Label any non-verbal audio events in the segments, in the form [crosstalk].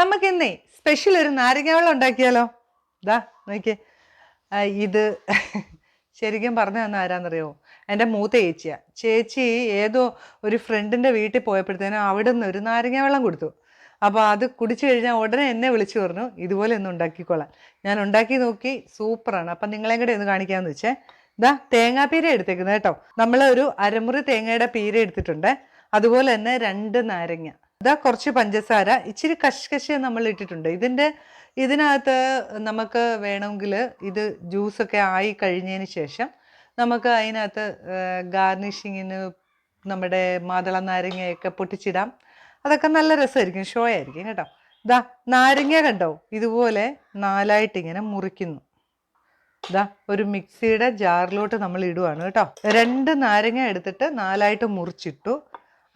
നമുക്ക് ഇന്നേ സ്പെഷ്യൽ ഒരു നാരങ്ങ വെള്ളം ഉണ്ടാക്കിയാലോ? ഇതാ നോക്കിയേ. ഇത് [laughs] ശരിക്കും പറഞ്ഞു തന്ന ആരാന്നറിയോ? എന്റെ മൂത്ത ചേച്ചിയാ. ചേച്ചി ഏതോ ഒരു ഫ്രണ്ടിന്റെ വീട്ടിൽ പോയപ്പോഴത്തേനും അവിടെ നിന്ന് ഒരു നാരങ്ങ വെള്ളം കൊടുത്തു. അപ്പോൾ അത് കുടിച്ചു കഴിഞ്ഞാൽ ഉടനെ എന്നെ വിളിച്ചു പറഞ്ഞു ഇതുപോലെ ഒന്ന് ഉണ്ടാക്കിക്കൊള്ളാം ഞാൻ ഉണ്ടാക്കി നോക്കി സൂപ്പറാണ്. അപ്പം നിങ്ങളെയും കൂടെ ഒന്ന് കാണിക്കാമെന്ന് വെച്ചേ. ഇതാ തേങ്ങാപ്പീര എടുത്തേക്കുന്നത് കേട്ടോ. നമ്മൾ ഒരു അരമുറി തേങ്ങയുടെ പീര എടുത്തിട്ടുണ്ട്. അതുപോലെ തന്നെ രണ്ട് നാരങ്ങ. ഇതാ കുറച്ച് പഞ്ചസാര. ഇച്ചിരി കശ്കശ നമ്മൾ ഇട്ടിട്ടുണ്ട്. ഇതിന്റെ ഇതിനകത്ത് നമുക്ക് വേണമെങ്കിൽ ഇത് ജ്യൂസൊക്കെ ആയി കഴിഞ്ഞതിന് ശേഷം നമുക്ക് അതിനകത്ത് ഗാർണിഷിങ്ങിന് നമ്മുടെ മാതള നാരങ്ങയൊക്കെ പൊട്ടിച്ചിടാം. അതൊക്കെ നല്ല രസമായിരിക്കും. ഷോ ആയിരിക്കും കേട്ടോ. ഇതാ നാരങ്ങ കണ്ടോ? ഇതുപോലെ നാലായിട്ട് ഇങ്ങനെ മുറിക്കുന്നു. ഇതാ ഒരു മിക്സിയുടെ ജാറിലോട്ട് നമ്മൾ ഇടുവാണ് കേട്ടോ. രണ്ട് നാരങ്ങ എടുത്തിട്ട് നാലായിട്ട് മുറിച്ചിട്ടു.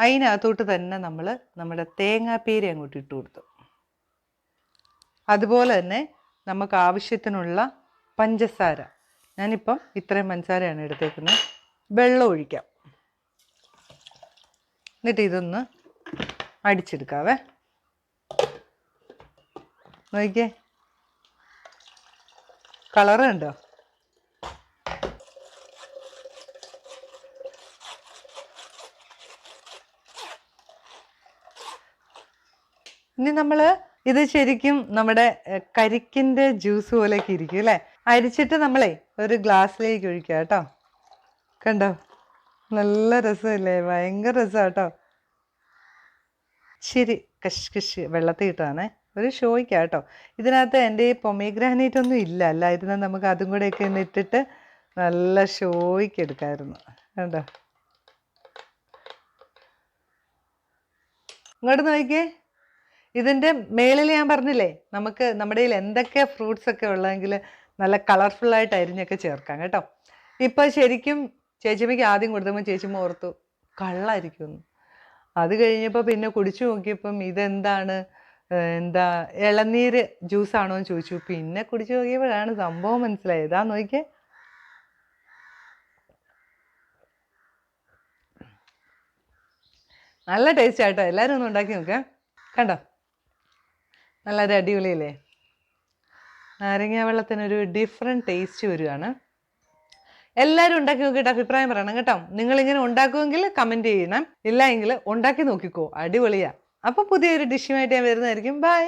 അതിനകത്തോട്ട് തന്നെ നമ്മൾ നമ്മുടെ തേങ്ങാപ്പേരി അങ്ങോട്ട് ഇട്ട് കൊടുത്തു. അതുപോലെ തന്നെ നമുക്ക് ആവശ്യത്തിനുള്ള പഞ്ചസാര. ഞാനിപ്പം ഇത്രയും പഞ്ചസാരയാണ് എടുത്തേക്കുന്നത്. വെള്ളം ഒഴിക്കാം. എന്നിട്ട് ഇതൊന്ന് അടിച്ചെടുക്കാവേ. നോക്കിയേ. കളറ് കണ്ടോ? ഇനി നമ്മൾ ഇത് ശരിക്കും നമ്മുടെ കരിക്കിന്റെ ജ്യൂസ് പോലെയൊക്കെ ഇരിക്കും അല്ലേ? അരിച്ചിട്ട് നമ്മളെ ഒരു ഗ്ലാസ്സിലേക്ക് ഒഴിക്കുക കേട്ടോ. കണ്ടോ? നല്ല രസമല്ലേ? ഭയങ്കര രസമാണ് കേട്ടോ. ശരി കഷ് കഷ് വെള്ളത്തിൽ ഇട്ടാണേ ഒരു ഷോയ്ക്ക് കേട്ടോ. ഇതിനകത്ത് എന്റെ ഈ പൊമേഗ്രാനേറ്റ് ഒന്നും ഇല്ല അല്ലായിരുന്നാൽ നമുക്ക് അതും കൂടെയൊക്കെ ഒന്ന് ഇട്ടിട്ട് നല്ല ഷോയ്ക്ക് എടുക്കാമായിരുന്നു കണ്ടോ? ഇങ്ങോട്ട് നോക്കിയേ. ഇതിന്റെ മേളിൽ ഞാൻ പറഞ്ഞില്ലേ നമുക്ക് നമ്മുടെ കയ്യിൽ എന്തൊക്കെ ഫ്രൂട്ട്സ് ഒക്കെ ഉള്ളതെങ്കിൽ നല്ല കളർഫുള്ളായിട്ട് അരിഞ്ഞൊക്കെ ചേർക്കാം കേട്ടോ. ഇപ്പോൾ ശരിക്കും ചേച്ചിമ്മയ്ക്ക് ആദ്യം കൊടുത്തപ്പോൾ ചേച്ചിമ്മ ഓർത്തു കള്ളായിരിക്കുമെന്ന്. അത് കഴിഞ്ഞപ്പോൾ പിന്നെ കുടിച്ചു നോക്കിയപ്പം ഇതെന്താണ് എന്താ ഇളനീര് ജ്യൂസാണോ എന്ന് ചോദിച്ചു. പിന്നെ കുടിച്ചു നോക്കിയപ്പോഴാണ് സംഭവം മനസ്സിലായത്. ഇതാ നോക്കിയേ. നല്ല ടേസ്റ്റ് ആട്ടോ. എല്ലാവരും ഒന്ന് ഉണ്ടാക്കി നോക്കാം. കണ്ടോ? നല്ലൊരു അടിപൊളിയല്ലേ? നാരങ്ങ വെള്ളത്തിനൊരു ഡിഫറെന്റ് ടേസ്റ്റ് വരികയാണ് എല്ലാവരും ഉണ്ടാക്കി നോക്കിയിട്ട് അഭിപ്രായം പറയണം കേട്ടോ. നിങ്ങളിങ്ങനെ ഉണ്ടാക്കുമെങ്കിൽ കമന്റ് ചെയ്യണം. ഇല്ല എങ്കിൽ ഉണ്ടാക്കി നോക്കിക്കോ. അടിപൊളിയാണ് അപ്പോൾ പുതിയൊരു ഡിഷുമായിട്ട് ഞാൻ വരുന്നതായിരിക്കും. ബൈ